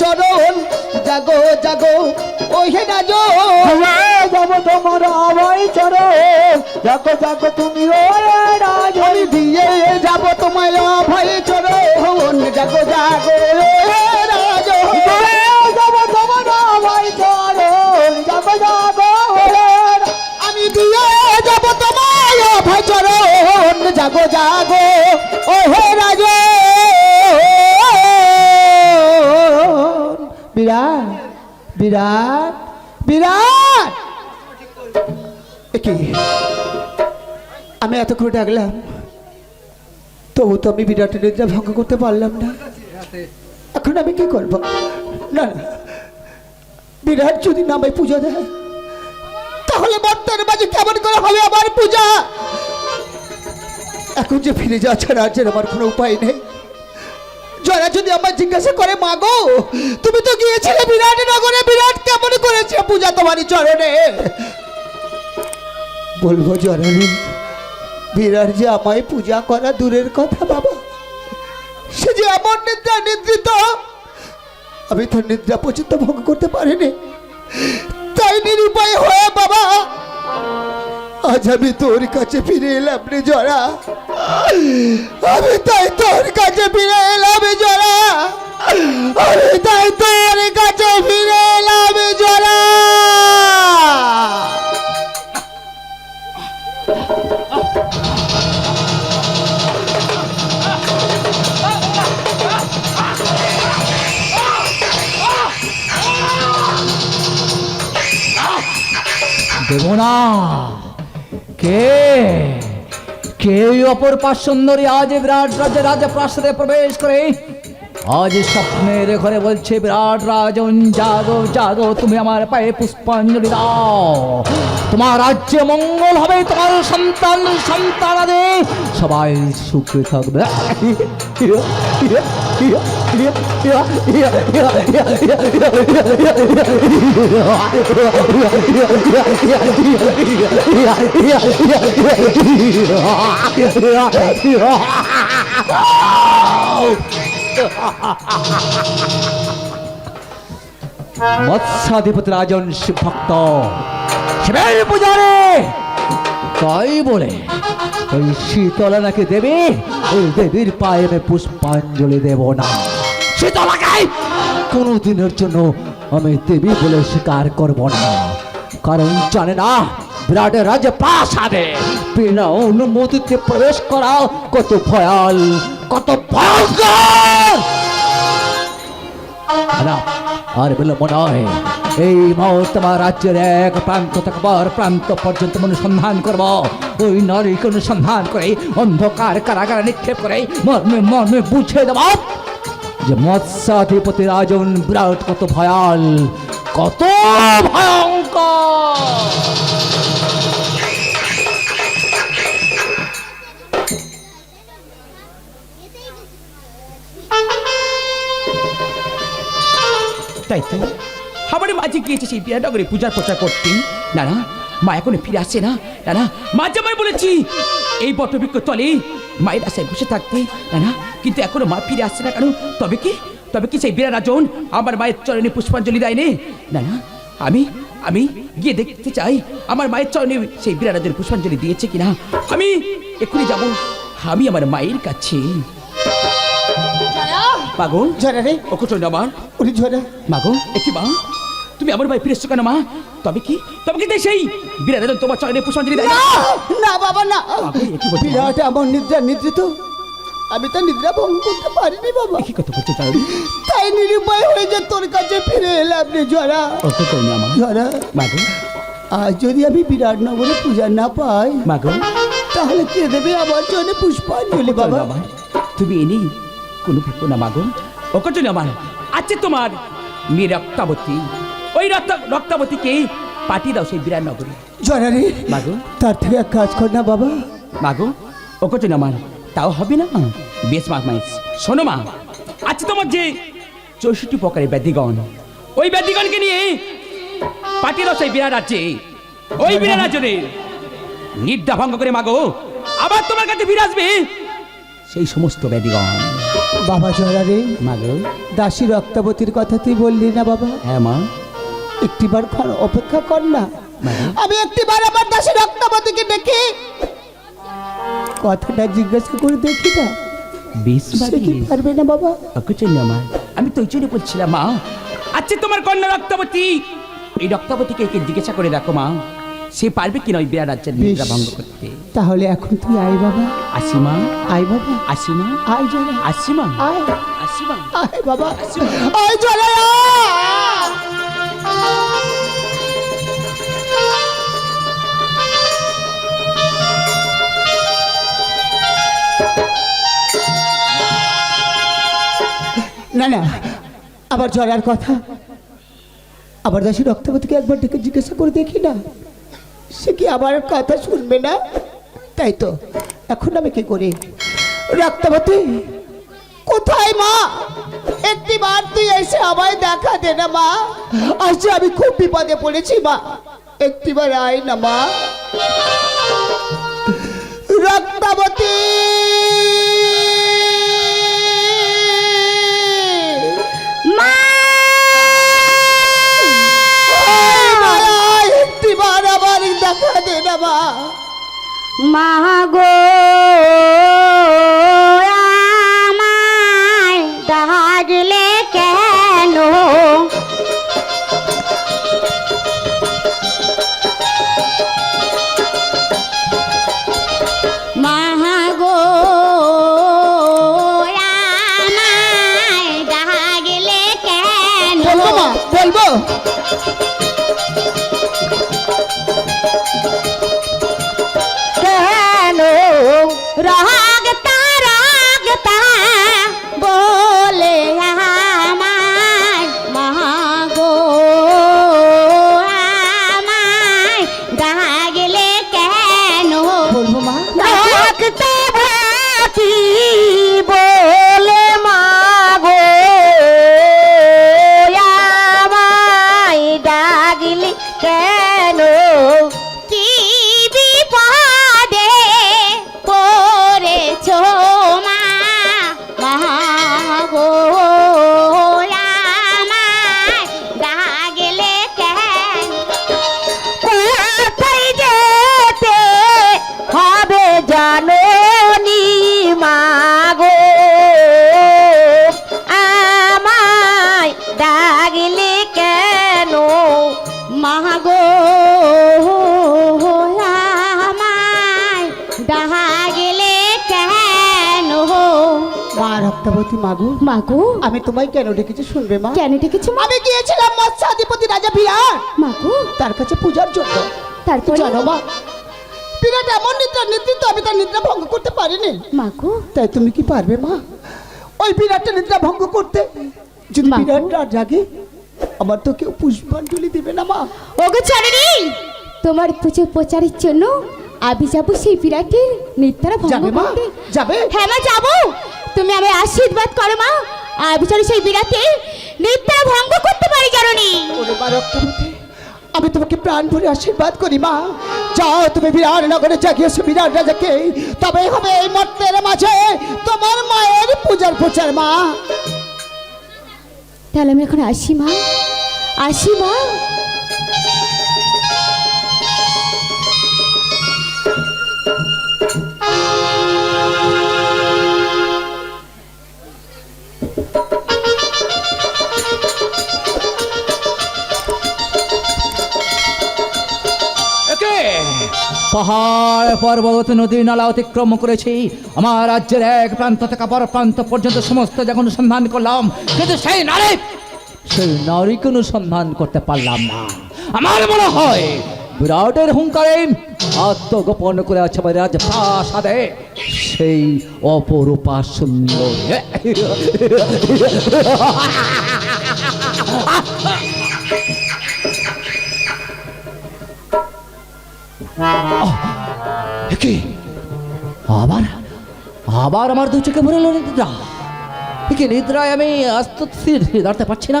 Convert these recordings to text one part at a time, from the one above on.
চরণ জাগো জাগো ওহে রাজো যাব তোমার আমায় চরো যাকো যাকো তুমি ও রাজ আমি দিয়ে যাব তোমায় ভাই চরণ জাগো জাগো রাজো যাব তোমার আমায় আমি দিয়ে যাব তোমায় চরণ জাগো জাগো বিরাট বিরাট বিরাট! আমি এতক্ষণ ডাকলাম, তবু তো আমি বিরাটের নিদ্রা ভঙ্গ করতে পারলাম না। এখন আমি কি করব? না না। বিরাট যদি নামে পূজা দেয়, তাহলে বর্তমানে মাঝে কেমন করে হবে আমার পূজা? এখন যে ফিরে যাওয়া ছাড়া আর যে আমার কোনো উপায় নেই। যারা যদি আমার জিজ্ঞাসা করে মাগো তুমি তো গিয়েছিলে বিরাট নগরে বিরাট কেমন করেছে পূজা তোমারই চরণে? বলব জননী, বিরাট যে আমায় পূজা করা দূরের কথা, বাবা। সে যে আমার নিদ্রা নিদ্রিত, আমি তার নিদ্রা পর্যন্ত ভঙ্গ করতে পারিনি। তাই নিরুপায় হয়ে, বাবা। আজ আমি তোর কাছে ফিরে এলাম রে জরা। আমি তাই তোর কাছে ফিরে এলাম জরা। আমি তাই তোর কাছে ফিরে এলাম জরা। দেব না কে? কে অপর পাশ সুন্দরী আজ বিরাট রাজ্যে রাজা প্রাসাদে প্রবেশ করে আজ স্বপ্নের ঘরে বলছে বিরাট রাজন, জাগো জাগো, তুমি আমার পায়ে পুষ্পাঞ্জলি দাও। তোমার রাজ্যে মঙ্গল হবে, তোমার সন্তান, সন্তানাদে। সবাই সুখে থাকবে। মৎস্যাধিপতি রাজন শিব ভক্ত শিবের পূজারে। তাই বলে, ওই শীতলা নাকি দেবী? ওই দেবীর পায়ে আমি পুষ্পাঞ্জলি দেব না। শীতলাকে কোনো দিনের জন্য আমি দেবী বলে স্বীকার করব না। কারণ জানে না, বিরাট রাজ প্রাসাদে বিনা অনুমতিতে প্রবেশ করা কত ভয়াল, কত ভয়ঙ্কর! না আর বিলম্ব নয় এই মুহূর্তে আমার রাজ্যের এক প্রান্ত থেকে পর প্রান্ত পর্যন্ত অনুসন্ধান করব। ওই নারীকে অনুসন্ধান করে, অন্ধকার কারাগারে নিক্ষেপ করে মর্মে মর্মে বুঝে দেব যে মৎস্যাধিপতি রাজন বিরাট কত ভয়াল, কত ভয়ঙ্কর। তাই তো? আমার মাঝে গিয়েছে সেই বিরাটনগরে পূজার প্রচার করতে না না মা এখনও ফিরে আসছে না না না মা জামাই বলেছি, এই বটবৃক্ষ তলে মায়ের আশায় বসে থাকতে না না কিন্তু এখনও মা ফিরে আসছে না কেন? তবে কি? তবে কি সেই বিরা রাজন আমার মায়ের চরণে পুষ্পাঞ্জলি দেয়নি? না না আমি আমি গিয়ে দেখতে চাই, আমার মায়ের চরণে সেই বিরা রাজন পুষ্পাঞ্জলি দিয়েছে কিনা? আমি এক্ষুনি যাব, আমি আমার মায়ের কাছে। পাগল জরা রে। ও কোথায় আমার উনি জরা। মাগো একই মা? তুমি আমার ভাই ফিরেছো কেন মা? তবে কি? তবে কি সেই? বিরাট তোমার চরণে পুষ্পাঞ্জলি দেয় না? না বাবা না? বিরাট আমার নিদ্রা নিদ্রিত। আমি তো নিদ্রা ভঙ্গ করতে পারিনি বাবা। কি কথা বলছো তাই তাই নিরুপায় হয়ে যে তোর কাছে ফিরে এলাম রে জরা ও কোথায় না আমার। জরা মাগো আজ যদি আমি বিরাটনগরে পূজা না পাই মাগো তাহলে কে দেবে আমার জন্য পুষ্পাঞ্জলি বাবা? বাবা তুমি এনে কোনো ভেবো না মাগো ও আমার আছে তোমার। মেয়ে রক্তাবতী ওই রক্ত রক্তাবতীকে পাঠিয়ে দাও সেই বিরাট নগরে জরা রে মাগো তার থেকে এক কাজ কর না বাবা। মাগো ও কোথায় আমার তাও হবে না? বেশ মা মাইস শোনো মা আচ্ছা তোমার যে চৌষট্টি প্রকারের ব্যাধিগণ। ওই ব্যাধিগণকে নিয়ে পাঠিয়ে দাও সেই বিরাট আছে ওই বিরাট রাজ্যে নিদ্রা ভঙ্গ করে মাগো। আবার তোমার কাছে ফিরে আসবে সেই সমস্ত ব্যাধিগণ। বাবা জরা রে মা গো। দাসী রক্তাবতীর কথা তুই বললি না বাবা? হ্যাঁ মা। একটিবার অপেক্ষা কর না। আমি একটিবার আমার দাসী রক্তাবতীকে ডেকে কথাটা জিজ্ঞাসা করে দেখি না। পারবে না বাবা? আমি তো ওই বলছিলাম মা। আচ্ছা তোমার কন্যা রক্তাবতী। এই রক্তাবতীকে জিজ্ঞাসা করে দেখো মা। সে পারবে কিনা ওই বিরাট রাজ্যের নিদ্রা ভঙ্গ করতে? তাহলে এখন তুই আয় বাবা। আসি মা আয় বাবা। আসি মা আয় জরা আসি মা আয়। আসি মা আয় বাবা। আয় আয়। না না। আবার জরার কথা। আবার দাসী রক্তপতিকে একবার ডেকে জিজ্ঞাসা করে দেখি না। সে কি আমার কথা শুনবে না? তাই তো, এখন আমি কি করি? রক্তবতী, কোথায় মা? একটি বার তুই এসে আমায় দেখা দে না মা। আজ আমি খুব বিপদে পড়েছি মা। একটিবার আয় না মা। রক্তাবতী! দে মা মা রক্তাবতী মাগু? আমি তোমায় কেন ডেকেছি শুনবে মা? কেন ডেকেছো আমি গিয়েছিলাম মৎস্যাধিপতি রাজা বিরাট। মাগো? তার কাছে পূজার জন্য। তারপরে? জানো মা বিরাট এমন নিদ্রা নেতৃত্ব আমি তার নিদ্রা ভঙ্গ করতে পারিনি। মাগো? তাই তুমি কি পারবে মা? ওই বিরাটের নিদ্রা ভঙ্গ করতে। যদি। বিরাট রাত জাগে আমার তো কেউ পুষ্পাঞ্জলি দিবে না মা। ওগো চারিনি তোমার পুজো প্রচারের জন্য আমি যাব সেই বিরাটের নিত্যারা ভঙ্গ করতে। যাবে? হ্যাঁ মা যাব। তুমি আমি আশীর্বাদ করো মা। আমি যেন সেই বিরাটের নিত্যারা ভঙ্গ করতে পারি জানি ওরে মা রক্তবতী আমি তোমাকে প্রাণ ভরে আশীর্বাদ করি মা। যাও তুমি বিরাট নগরে জাগিয়েছো বিরাট রাজাকে। তবে হবে এই মর্তের মাঝে তোমার মায়ের পূজার প্রচার মা। তাহলে আমি এখন আসি মা। আসি মা। একে পাহাড় পর্বত নদী নালা অতিক্রম করেছি। আমার রাজ্যের এক প্রান্ত থেকে অপর প্রান্ত পর্যন্ত সমস্ত যখন সন্ধান করলাম। কিন্তু সেই নারী, সেই নারীকে অনুসন্ধান করতে পারলাম না। আমার মনে হয় বিরাটের হুঙ্কারে আত্মগোপন করে আছে আমার রাজ প্রাসাদে সেই অপরূপা সুন্দর। আবার? আবার আমার দু চোখে ভরে এলো নিদ্রা নিদ্রায় আমি আস্ত দাঁড়াতে পারছি না?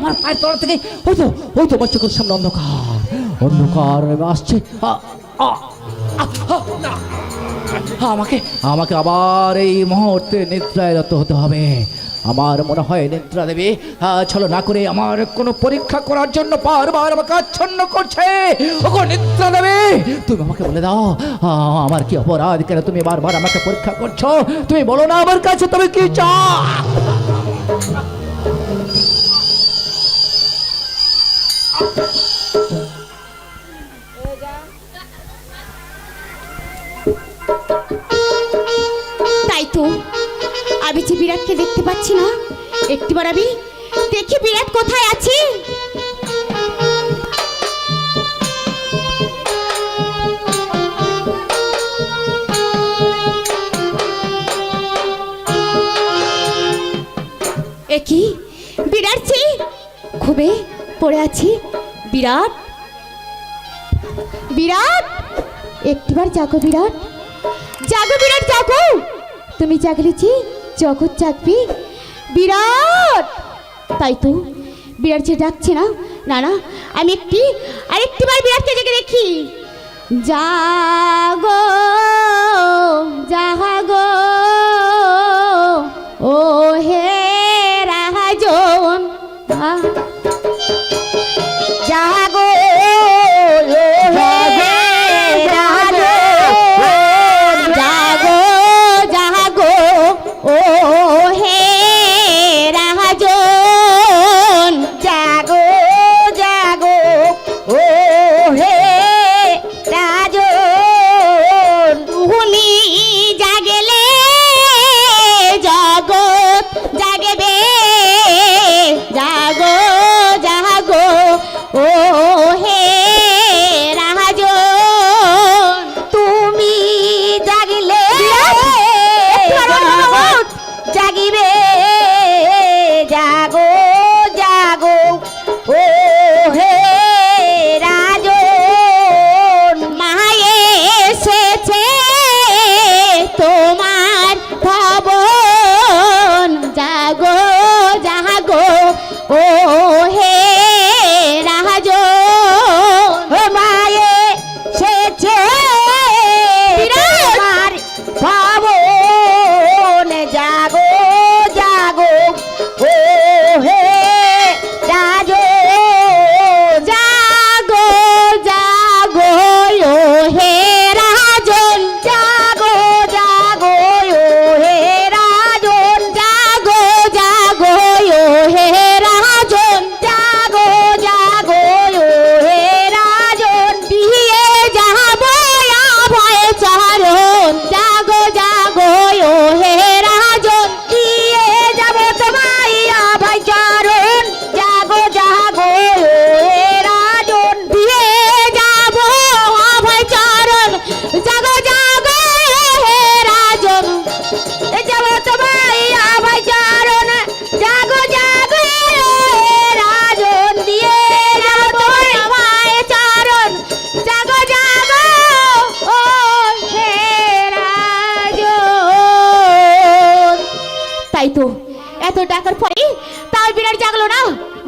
আমার পায়ের তলা থেকে ওই তো ওই তো আমার সামনে অন্ধকার অন্ধকার আসছে। আমাকে আমাকে আবার এই মুহূর্তে নিদ্রায় রত হতে হবে। আমার মনে হয় নিদ্রা দেবী ছলো না করে আমার কোনো পরীক্ষা করার জন্য বারবার আমাকে আচ্ছন্ন করছে। ওগো নিদ্রা দেবী, তুমি আমাকে বলে দাও আমার কি অপরাধ? কেন তুমি বারবার আমাকে পরীক্ষা করছ? তুমি বলো না আমার কাছে, তুমি কি চাও? তাই যে বিরাটকে দেখতে পাচ্ছি না। একটিবার আমি দেখি বিরাট কোথায় আছে। একই বিরাট জি খুবই পড়ে আছি। বিরাট? বিরাট? একটিবার জাগো বিরাট। জাগো বিরাট, জাগো। তুমি জাগলেছি জগৎ চাকবি বিরাট! তাই তো, বিরাট যে ডাকছে না না না, আমি একটি আরেকটিবার বিরাটকে জেগে দেখি। জাগো জাগো।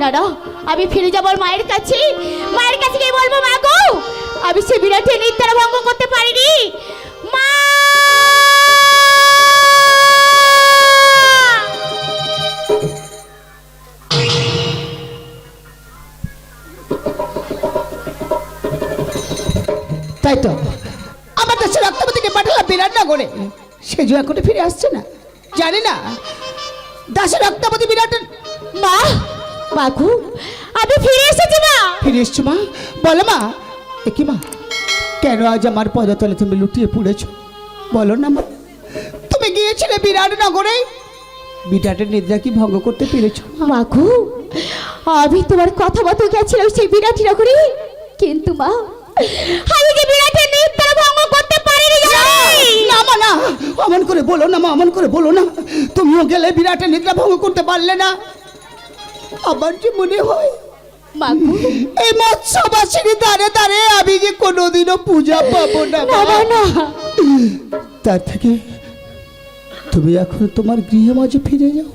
না না। না আমি ফিরে যাব মায়ের কাছে। মায়ের কাছে গিয়ে বলব মা গো আমি সে বিরাটের নিত্যার ভঙ্গ করতে পারিনি। মা! তাই তো। আমার দেশের রক্তপতিকে পাঠালাম বিরাটনগরে সে যে এখনও ফিরে আসছে না জানি না। দাসের রক্তপতি বিরাটের মা! মাগু আমি ফিরে এসেছি মা? ফিরে এসছো মা? বলো মা। এ কি মা? কেন আজ আমার পদতলে তুমি লুটিয়ে পড়েছো? বলো না মা। তুমি গিয়েছিলে বিরাটনগরে? বিরাটের নিদ্রা কি ভঙ্গ করতে পেরেছ? মাগু আমি তোমার কথা মতো গেছিলাম সেই বিরাটি নগরী কিন্তু মা আমি যে বিরাটের নিত্যার ভঙ্গ করতে পারিনি না মা না। অমন করে বলো না মা অমন করে বলো না। তুমিও গেলে বিরাটের নিদ্রা ভঙ্গ করতে পারলে না। আমার যে মনে হয় এই মৎস্যবাসীর দ্বারে দ্বারে আমি যে কোনোদিনও পূজা পাবো না তার থেকে তুমি এখন তোমার গৃহে মাঝে ফিরে যাও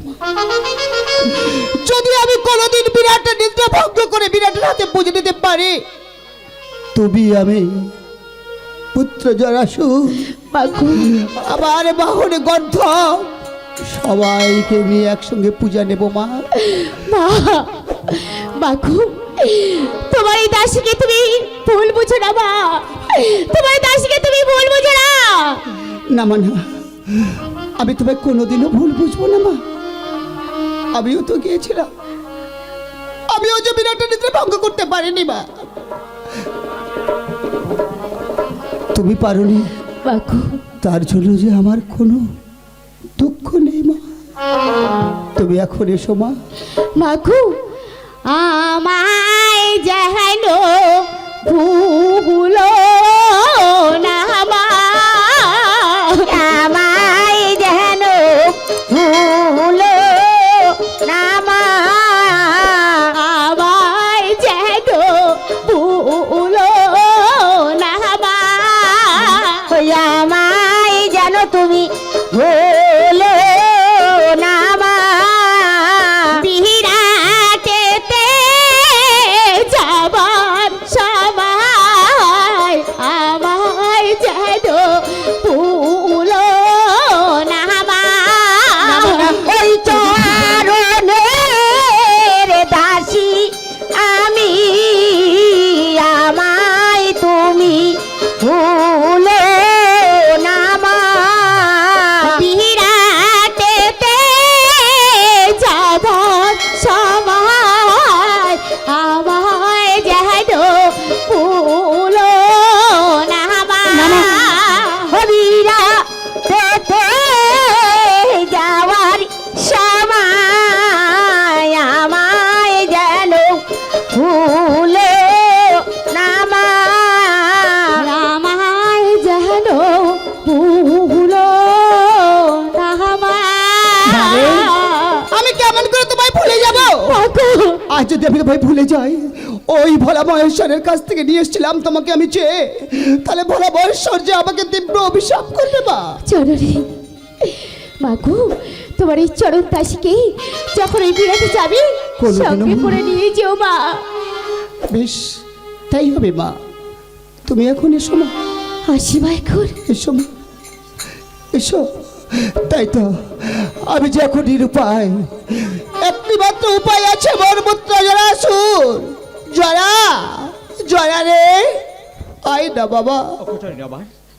যদি আমি কোনোদিন বিরাটের নিদ্রা ভঙ্গ করে বিরাটের হাতে পুজো দিতে পারি তবে আমি পুত্র জরাসু আবার বাহনে গর্ধ সবাইকে নিয়ে একসঙ্গে পূজা নেব মা। মা মাগো তোমার এই দাসীকে তুমি ভুল বুঝো না মা। তোমার দাসীকে তুমি ভুল বুঝো না। না মা না। আমি তোমায় কোনোদিনও ভুল বুঝব না মা। আমিও তো গিয়েছিলাম। আমিও যে বিরাট নিদ্রা ভঙ্গ করতে পারিনি মা। তুমি পারোনি। মাগো তার জন্য যে আমার কোনো দুঃখ নেই মা। তুমি এখন এসো মা। মাগো আমায় যেন ভুলো আজ যদি আমি ভাই ভুলে যাই ওই ভোলা মহেশ্বরের কাছ থেকে নিয়ে এসেছিলাম তোমাকে আমি চেয়ে তাহলে ভোলা মহেশ্বর যে আমাকে তীব্র অভিশাপ করবে মা। চরণে মাগো তোমার এই চরণ দাসীকে যখন এই বিরাটে যাবি সঙ্গে করে নিয়ে যেও মা। বেশ তাই হবে মা। তুমি এখন এসো মা। হাসি মা এখন। এসো মা। এসো। তাই তো আমি যে এখন নিরুপায় একটি মাত্র উপায় আছে মর্মত্র যারা আসুন জরা জরা রে। আই না বাবা।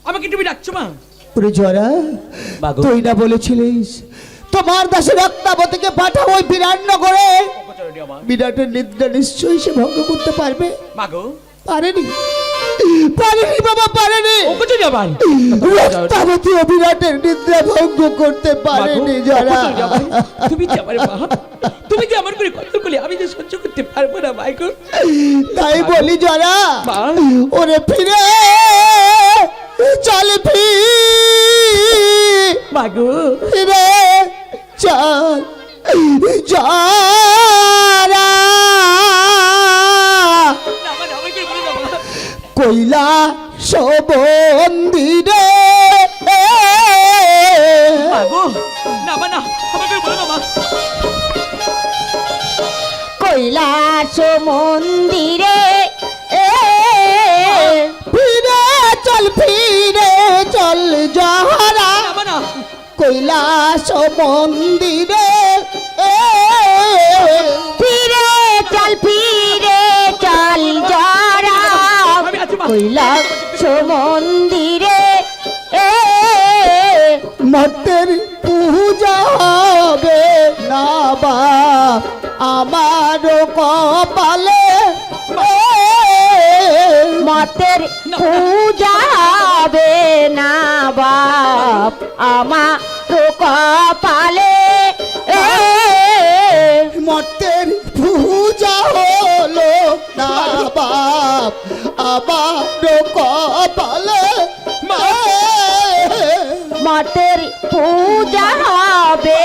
আমাকে তুমি ডাকছো মা? ওরে জরা। তুই না বলেছিলিস তোমার দাসের রক্তাবতীকে পাঠাবো ওই অপচয় বিরাটের নিদ্রা নিশ্চয়ই সে ভঙ্গ করতে পারবে। পারেনি। পারেনি বাবা পারেনি। অপচয় আবার রক্তাবতী ও নিদ্রা ভঙ্গ করতে পারেনি যারা। তুমি যে আমার মা তুমি যে আমার করে কত করলে আমি যে সহ্য করতে পারব না মাইকো তাই বলি যারা মা ওরে ফিরে চল মাগো ফিরে চল যারা কইলা সবন্দিরে। কৈলাস মন্দিরে ফিরে চল ফিরে চল না। কৈলাস মন্দিরে কৈলাস মন্দিরে মতের পূজা হবে না বাপ আমার কপালে মতের পূজা হবে না বাপ আমার কপালে মতের পূজা হলো না বাপ আমার কপালে মতের পূজা হবে।